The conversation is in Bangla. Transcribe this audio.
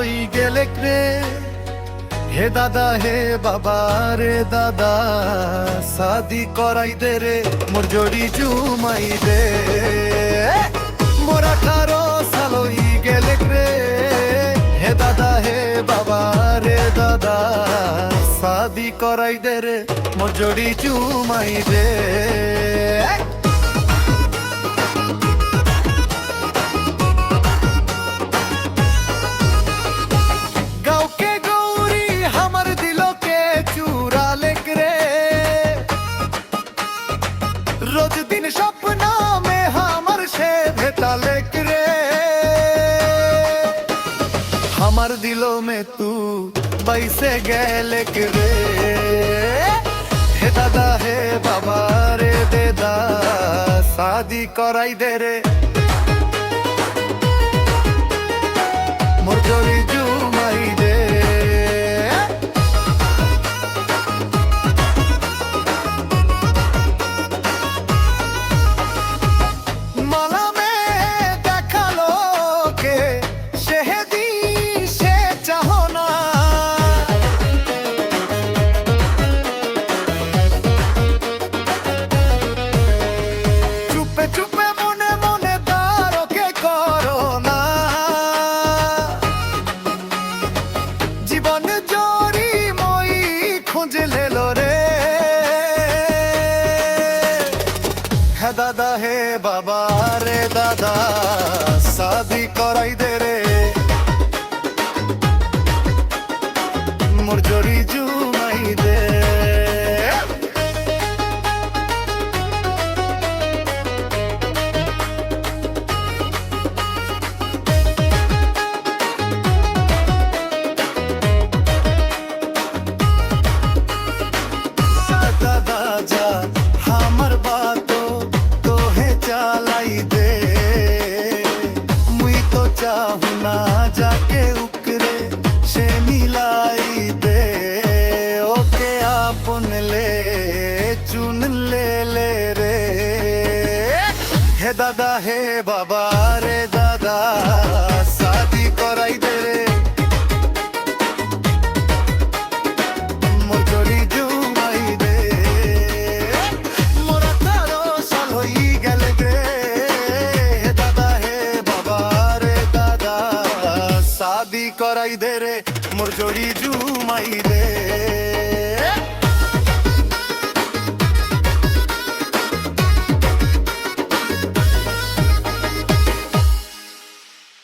গেলে রে। হে দাদা, হে বাবা রে দাদা শাদি করাই দে রে, মোর জড়ি জুমাই দে। মোর আঠারো সাল হই গেলে রে। হে দাদা, হে বাবা রে দাদা শাদি করাই দে রে, মোর জড়ি জুমাই দে। में तू बैसे गैलेक रे हे दादा हे बाबा रे देदा शादी कराई दे रे দাদা, হে বাবা রে দাদা শাদি করাই দে রে। মোর জড়ি জুমাই দে। আমার বাতো চুন লে লে রে হে দাদা হে বাবা রে দাদা শাদি করাই দে রে করাই দে রে মোর জড়ি জুমাই দে